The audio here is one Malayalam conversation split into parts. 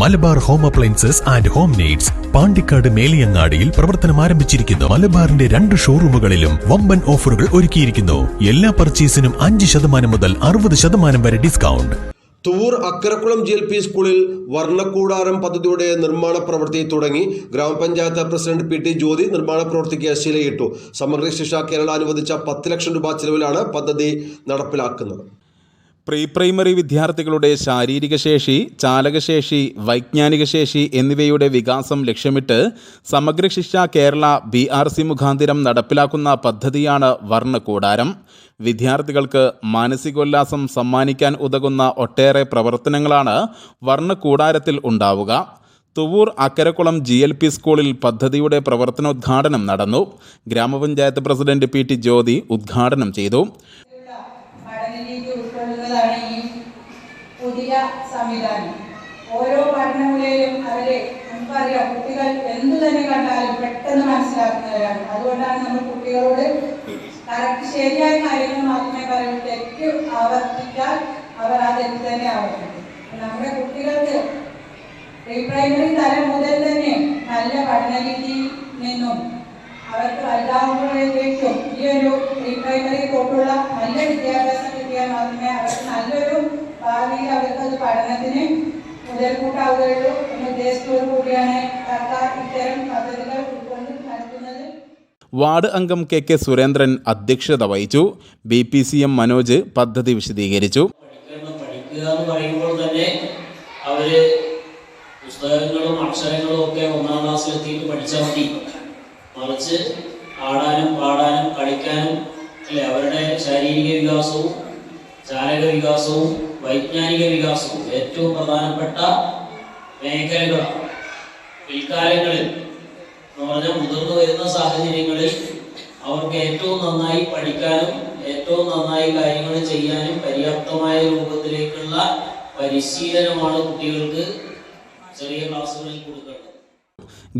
Malabar home appliances and home needs Pandikkad മേലിയങ്ങാടിയിൽ പ്രവർത്തനം ആരംഭിച്ചിരിക്കുന്നു. മലബാറിന്റെ രണ്ട് ഷോറൂമുകളിലും വമ്പൻ ഓഫറുകൾ ഒരുക്കിയിരിക്കുന്നു. എല്ലാ പർച്ചേസിനും അഞ്ച് ശതമാനം മുതൽ അറുപത് ശതമാനം വരെ ഡിസ്കൗണ്ട്. തൂർ അക്കരക്കുളം ജി എൽ പി സ്കൂളിൽ വർണക്കൂടാരം പദ്ധതിയുടെ നിർമ്മാണ പ്രവൃത്തി തുടങ്ങി ഗ്രാമപഞ്ചായത്ത് പ്രസിഡന്റ് പി ടി ജ്യോതി നിർമ്മാണ പ്രവൃത്തിക്ക് ശിലയിട്ടു. സമഗ്ര ശിക്ഷ കേരള അനുവദിച്ച പത്ത് ലക്ഷം രൂപ ചെലവിലാണ് പദ്ധതി നടപ്പിലാക്കുന്നത്. പ്രീ പ്രൈമറി വിദ്യാർത്ഥികളുടെ ശാരീരിക ശേഷി ചാലകശേഷി വൈജ്ഞാനിക ശേഷി എന്നിവയുടെ വികാസം ലക്ഷ്യമിട്ട് സമഗ്ര ശിക്ഷ കേരള ബി ആർ സി മുഖാന്തിരം നടപ്പിലാക്കുന്ന പദ്ധതിയാണ് വർണക്കൂടാരം വിദ്യാർത്ഥികൾക്ക് മാനസികോല്ലാസം സമ്മാനിക്കാൻ ഉതകുന്ന ഒട്ടേറെ പ്രവർത്തനങ്ങളാണ് വർണക്കൂടാരത്തിൽ ഉണ്ടാവുക. Thuvvur Akkarakulam G L P സ്കൂളിൽ പദ്ധതിയുടെ പ്രവർത്തനോദ്ഘാടനം നടന്നു. ഗ്രാമപഞ്ചായത്ത് പ്രസിഡന്റ് പി ടി ജ്യോതി ഉദ്ഘാടനം ചെയ്തു. പുതിയ സംവിധാനം. ഓരോ പഠനമുലയിലും അവരെ നമുക്കറിയാം കുട്ടികൾ എന്തു തന്നെ കണ്ടാലും പെട്ടെന്ന് മനസ്സിലാക്കുന്നവരാണ്. അതുകൊണ്ടാണ് നമ്മൾ കുട്ടികളോട് കറക്റ്റ് ശരിയായ കാര്യങ്ങൾ മാത്രമേ പറയൂ തെറ്റ് ആവർത്തിക്കാൻ അവർ ആ തെറ്റ് തന്നെ ആവർത്തിക്കും. നമ്മുടെ കുട്ടികൾക്ക് പ്രീ പ്രൈമറി തലം മുതൽ തന്നെ നല്ല പഠന രീതിയിൽ നിന്നും അവർക്ക് വലുതാവുമ്പോഴേക്കും ഈ ഒരു പ്രീ പ്രൈമറി തൊട്ടുള്ള നല്ല വിദ്യാഭ്യാസം കിട്ടിയാൽ മാത്രമേ അവർക്ക് നല്ലൊരു ഭാവിയിൽ അവർക്ക് അത് പഠനത്തിന് മുതൽക്കൂട്ടാവുകയുള്ളൂ. എന്ന ഉദ്ദേശത്തോടു കൂടിയാണ് സർക്കാർ ഇത്തരം പദ്ധതികൾ ഉൾക്കൊണ്ട് നടത്തുന്നത്. വാർഡ് അംഗം കെ കെ സുരേന്ദ്രൻ അധ്യക്ഷത വഹിച്ചു. B P C M Manoj പദ്ധതി വിശദീകരിച്ചു. പഠിക്കണം പഠിക്കുക എന്ന് പറയുമ്പോൾ തന്നെ അവർ പുസ്തകങ്ങളും അക്ഷരങ്ങളും ഒക്കെ ഒന്നാം ക്ലാസ്സിലെത്തിയിട്ട് പഠിച്ചാൽ മതി. മറിച്ച് ആടാനും പാടാനും കളിക്കാനും അല്ലെ അവരുടെ ശാരീരിക വികാസവും ചാലക വികാസവും വൈജ്ഞാനിക വികാസവും ഏറ്റവും പ്രധാനപ്പെട്ട മേഖലകളാണ്. പിൽക്കാലങ്ങളിൽ എന്ന് പറഞ്ഞാൽ മുതിർന്നു വരുന്ന സാഹചര്യങ്ങളിൽ അവർക്ക് ഏറ്റവും നന്നായി പഠിക്കാനും ഏറ്റവും നന്നായി കാര്യങ്ങൾ ചെയ്യാനും പര്യാപ്തമായ രൂപത്തിലേക്കുള്ള പരിശീലനമാണ് കുട്ടികൾക്ക് ചെറിയ ക്ലാസ്സുകളിൽ കൊടുക്കേണ്ടത്.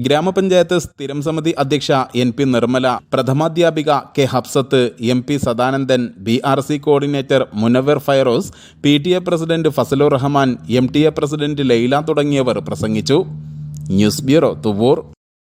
ഗ്രാമപഞ്ചായത്ത് സ്ഥിരം സമിതി അധ്യക്ഷ N P Nirmala പ്രഥമാധ്യാപിക K Habsath M P Sadanandan B R C coordinator Munavar Fairose P T A president Fazalur Rahman M T A president Laila തുടങ്ങിയവർ പ്രസംഗിച്ചു. News bureau Thuvvur.